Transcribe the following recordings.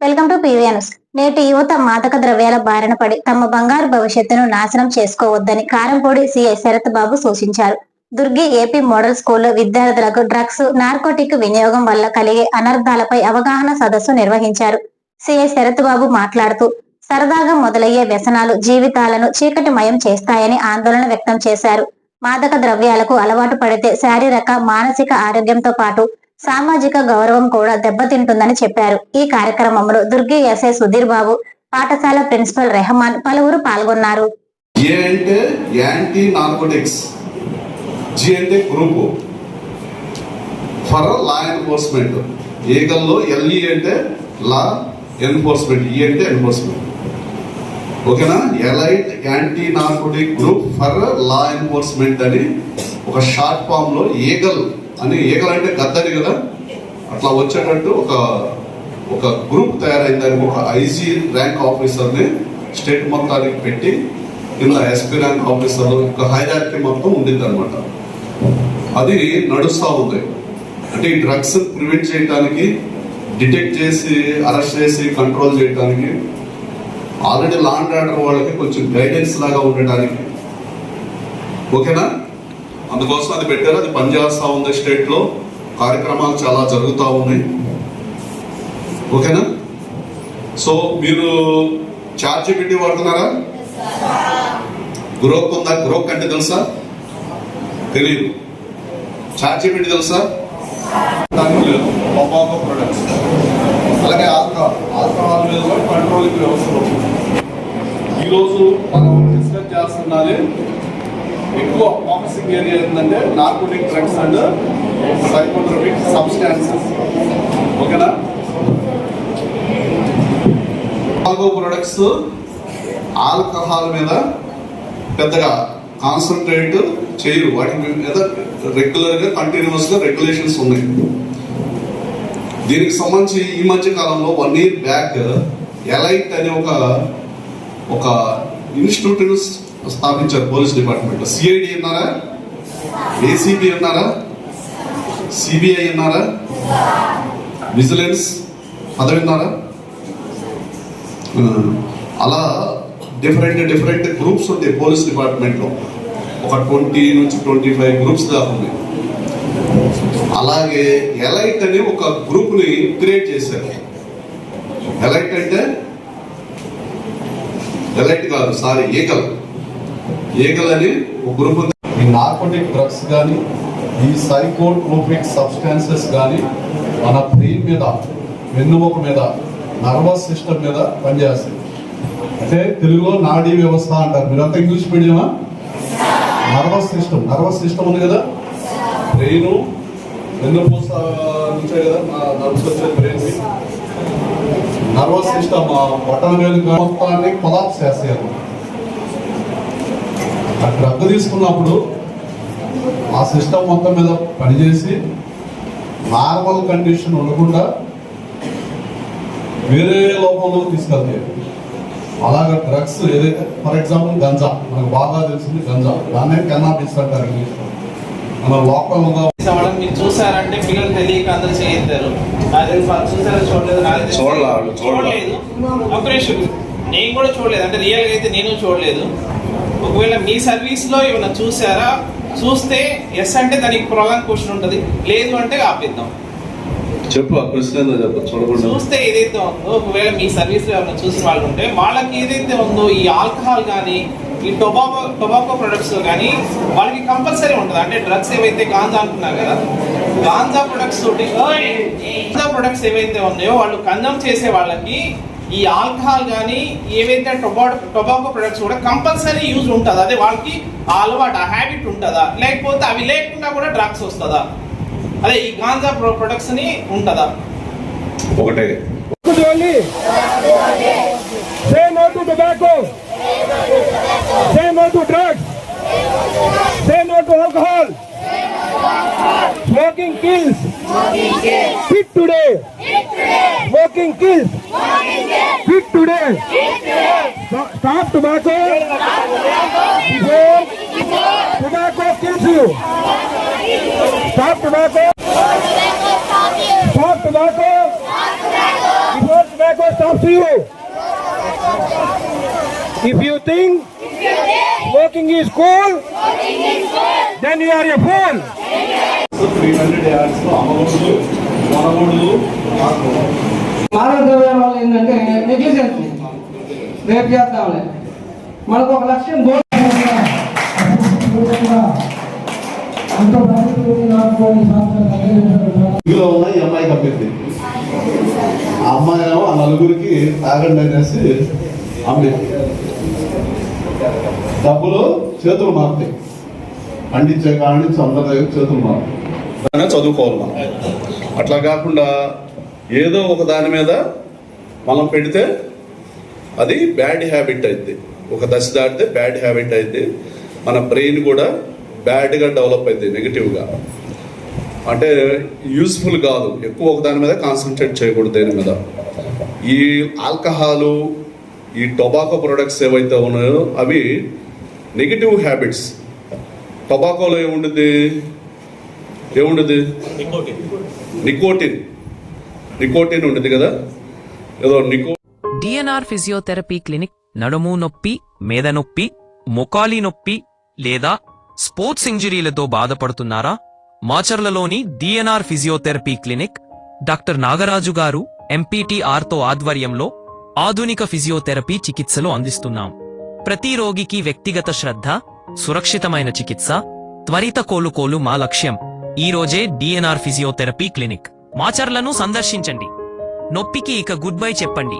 Welcome to PVNS నేటి యువత మాదక ద్రవ్యాల బారిన పడి తమ బంగారు భవిష్యత్తును నాశనం చేసుకోవద్దని కారంపూడి సిఐ శరత్ బాబు సూచించారు. దుర్గి ఏపీ మోడల్ స్కూల్లో విద్యార్థులకు డ్రగ్స్ నార్కోటిక్ వినియోగం వల్ల కలిగే అనర్థాలపై అవగాహన సదస్సు నిర్వహించారు. సిఐ శరత్ బాబు మాట్లాడుతూ సరదాగా మొదలయ్యే వ్యసనాలు జీవితాలను చీకటిమయం చేస్తాయని ఆందోళన వ్యక్తం చేశారు. మాదక ద్రవ్యాలకు అలవాటు పడితే శారీరక మానసిక ఆరోగ్యంతో పాటు సామాజిక గౌరవం కూడా దెబ్బతింటుందని చెప్పారు. ఈ కార్యక్రమంలో దుర్గి ఎస్ఐ సుధీర్ బాబు పాఠశాల ప్రిన్సిపల్ రెహమాన్ పలువురు పాల్గొన్నారు. ఏ అంటే యాంటీ నార్కోటిక్స్ జి అంటే గ్రూపు ఫర్ లా ఎన్ఫోర్స్మెంట్ ఏగల్లో ఎల్ఈ అంటే లా ఎన్ఫోర్స్మెంట్ ఈ అంటే ఎన్ఫోర్స్మెంట్ ఓకేనా elite anti narcotic group for law enforcement అని ఒక షార్ట్ ఫామ్లో ఏగల్ అని ఏగల్ అంటే గద్దరి కదా? అట్లా వచ్చేటట్టు ఒక ఒక గ్రూప్ తయారైందని ఒక ఐజీ ర్యాంక్ ఆఫీసర్ని స్టేట్ మొత్తానికి పెట్టి కింద ఎస్పీ ర్యాంక్ ఆఫీసర్ ఒక హైరార్కీ మొత్తం ఉండింది అనమాట అది నడుస్తూ ఉంది. అంటే ఈ డ్రగ్స్ ప్రివెంట్ చేయడానికి డిటెక్ట్ చేసి అరెస్ట్ చేసి కంట్రోల్ చేయడానికి ఆల్రెడీ లాండ్ ఆర్డర్ వాళ్ళకి కొంచెం గైడెన్స్ లాగా ఉండటానికి. ఓకేనా? అందుకోసం అది పెట్టారు. అది పనిచేస్తూ ఉంది స్టేట్లో కార్యక్రమాలు చాలా జరుగుతూ ఉన్నాయి. ఓకేనా? సో మీరు చార్జ్ పెట్టి వాడుతున్నారా? గ్రోక్ ఉందా గ్రోక్ అంటే తెలుసా? తెలియదు చార్జ్ పెట్టి తెలుసా? దానికి టొబాకో ప్రొడక్ట్స్ అలాగే ఆల్కహాల్ ఆల్కహాల్ మీద కూడా కంట్రోలింగ్ వ్యవస్థలు ఈరోజు మనం డిస్కస్ చేస్తున్నది ఎక్కువ ఫోకసింగ్ ఏరియా ఏంటంటే narcotic drugs and psychotropic substances ఓకేనా టొబాకో ప్రొడక్ట్స్ ఆల్కహాల్ మీద పెద్దగా కాన్సన్ట్రేట్ చేయరు. వాటి మీద రెగ్యులర్గా కంటిన్యూస్గా రెగ్యులేషన్స్ ఉన్నాయి. దీనికి సంబంధించి ఈ మధ్య కాలంలో వన్ ఇయర్ బ్యాక్ ఎలైట్ అనే ఒక ఒక ఇన్స్టిట్యూట్ స్థాపించారు పోలీస్ డిపార్ట్మెంట్ సిఐడి అన్నారా ఏసీబీ అన్నారా సిబిఐ అన్నారా విజిలెన్స్ పదవి అన్నారా hmm. అలా డిఫరెంట్ డిఫరెంట్ గ్రూప్స్ ఉంటాయి పోలీస్ డిపార్ట్మెంట్లో. ఒక ట్వంటీ నుంచి ట్వంటీ ఫైవ్ గ్రూప్స్ దాకా ఉన్నాయి. అలాగే ఎలైట్ అని ఒక గ్రూప్ని క్రియేట్ చేశారు. ఎలైట్ అంటే? ఎలైట్ కాదు సారీ ఏకల్. ఏగలని ఒక గ్రూప్ ఈ నార్కోటిక్ డ్రగ్స్ కానీ ఈ సైకోట్రోపిక్ సబ్స్టాన్సెస్ కానీ మన బ్రెయిన్ మీద వెన్నుముక మీద నర్వస్ సిస్టమ్ మీద పనిచేస్తాయి. అంటే తెలుగులో నాడీ వ్యవస్థ అంటారు. మీరంతా ఇంగ్లీష్ మీడియమా? నర్వస్ సిస్టమ్ నర్వస్ సిస్టమ్ ఉంది కదా? బ్రెయిన్ వెన్నుపూస నుంచే కదా నర్వస్ వచ్చే బ్రెయిన్ నర్వస్ సిస్టమ్ బటన్ మీద మొత్తాన్ని కొలాప్స్ చేస్తాయి అన్నమాట. ఆ డ్రగ్ తీసుకున్నప్పుడు ఆ సిస్టమ్ మొత్తం మీద పనిచేసి నార్మల్ కండిషన్ ఉండకుండా వేరే లోపంలోకి తీసుకెళ్తాయి అలాగే డ్రగ్స్ ఏదైతే ఫర్ ఎగ్జాంపుల్ గంజా మనకు బాగా తెలిసింది గంజా. దాన్నే కెన్నాబిస్ అంటారు ఇంగ్లీష్లో. మన లోకంలో అవ్వడం మీరు చూసారంటే పిల్లలు తెలియక అందరూ చేయొద్దారు. అది చూసారో చూడలేదు. చూడలేదు. నేను కూడా చూడలేదు. అంటే రియల్గా అయితే నేను చూడలేదు. ఒకవేళ మీ సర్వీస్లో ఏమైనా చూసారా చూస్తే ఎస్ అంటే దానికి ప్రొలాంగ్ క్వశ్చన్ ఉంటుంది. లేదు అంటే ఆపేద్దాం. చెప్పు ఆ ప్రశ్న చూడకుండా. చూస్తే ఏదైతే ఉందో ఒకవేళ మీ సర్వీస్లో ఏమైనా చూసిన వాళ్ళు ఉంటే వాళ్ళకి ఏదైతే ఉందో ఈ ఆల్కహాల్ కానీ ఈ టొబాకో టొబాకో ప్రొడక్ట్స్ కానీ వాళ్ళకి కంపల్సరీ ఉంటుంది? అంటే డ్రగ్స్ ఏవైతే గాంజా అంటున్నారు కదా గాంజా ప్రొడక్ట్స్ తోటి గాంజా ప్రొడక్ట్స్ ఏవైతే ఉన్నాయో వాళ్ళు కన్జమ్ చేసే వాళ్ళకి ఈ ఆల్కహాల్ కానీ ఏవైతే టొబాకో టొబాకో ప్రొడక్ట్స్ కూడా కంపల్సరీ యూజ్ ఉంటుంది అదే వాళ్ళకి ఆ అలవాటు ఆ హ్యాబిట్ ఉంటుందా లేకపోతే అవి లేకుండా కూడా డ్రగ్స్ వస్తుందా అదే ఈ గాంజా ప్రొడక్ట్స్ని ఉంటుందా ఒకటే. Say no to tobacco. Say no to drugs. Say no to alcohol. Smoking kills. Quit today. Smoking kills. Quit today. Stop- Stop tobacco. Before tobacco kills you. Stop tobacco. Stop tobacco. Before tobacco stops you. If you think smoking is cool, then you are a fool. Three hundred యార్డ్స్లో అమ్మఒడులు మనఒడులు ఆకుకూరలు. మానవ ద్రవ్యాల వల్ల ఏంటంటే negligence. రేపు చేద్దాంలే. మనకు ఒక లక్ష్యం గోల్ ఇందులో ఉన్న ఈ అమ్మాయికి అమ్మింది ఆ అమ్మాయి ఏమో ఆ నలుగురికి తాగండి అనేసి అమ్మింది. డబ్బులు చేతులు మారుతాయి. పండించే కాడి నుంచి అందరి దగ్గర చేతులు మారుతాయి. చదువుకోవాలి మనం. అట్లా కాకుండా ఏదో ఒక దాని మీద మనం పెడితే అది బ్యాడ్ హ్యాబిట్ అయింది ఒక దశ దాటితే బ్యాడ్ హ్యాబిట్ అయింది మన బ్రెయిన్ కూడా బ్యాడ్గా డెవలప్ అయింది నెగిటివ్గా. అంటే యూస్ఫుల్ కాదు. ఎక్కువ ఒక దాని మీద కాన్సన్ట్రేట్ చేయకూడదు దేని మీద. ఈ ఆల్కహాలు ఈ టొబాకో ప్రొడక్ట్స్ ఏవైతే ఉన్నాయో అవి నెగిటివ్ హ్యాబిట్స్. టొబాకోలో ఏముంటుంది ఏముండదు? నికోటిన్ నికోటిన్ ఉంటుంది కదా? ఏదో నికో డిఎన్ఆర్ ఫిజియోథెరపీ క్లినిక్ నడుము నొప్పి మేద నొప్పి మొకాలి నొప్పి లేదా స్పోర్ట్స్ ఇంజరీలతో బాధపడుతున్నారా? మాచర్లలోని DNR physiotherapy clinic doctor Nagaraju garu ఎంపీటీఆర్తో ఆధ్వర్యంలో ఆధునిక ఫిజియోథెరపీ చికిత్సలు అందిస్తున్నాం. ప్రతి రోగికి వ్యక్తిగత శ్రద్ధ సురక్షితమైన చికిత్స త్వరిత కోలుకోలు మా లక్ష్యం. ఈరోజే డిఎన్ఆర్ ఫిజియోథెరపీ క్లినిక్ మాచర్లను సందర్శించండి. నొప్పికి ఇక గుడ్ బై చెప్పండి.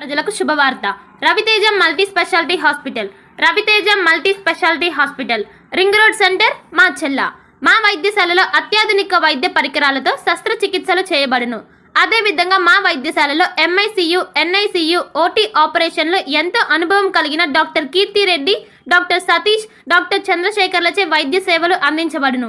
ప్రజలకు శుభవార్త. Raviteja multi speciality hospital. Raviteja multi speciality hospital. Ring road centre మా చెల్ల. మా వైద్యశాలలో అత్యాధునిక వైద్య పరికరాలతో శస్త్రచికిత్సలు చేయబడును. అదేవిధంగా మా వైద్యశాలలో ఎంఐసియు ఎన్ఐసియు ఓటీ ఆపరేషన్లు ఎంతో అనుభవం కలిగిన doctor Keerthi Reddy doctor Satish doctor చంద్రశేఖర్లచే వైద్య సేవలు అందించబడును.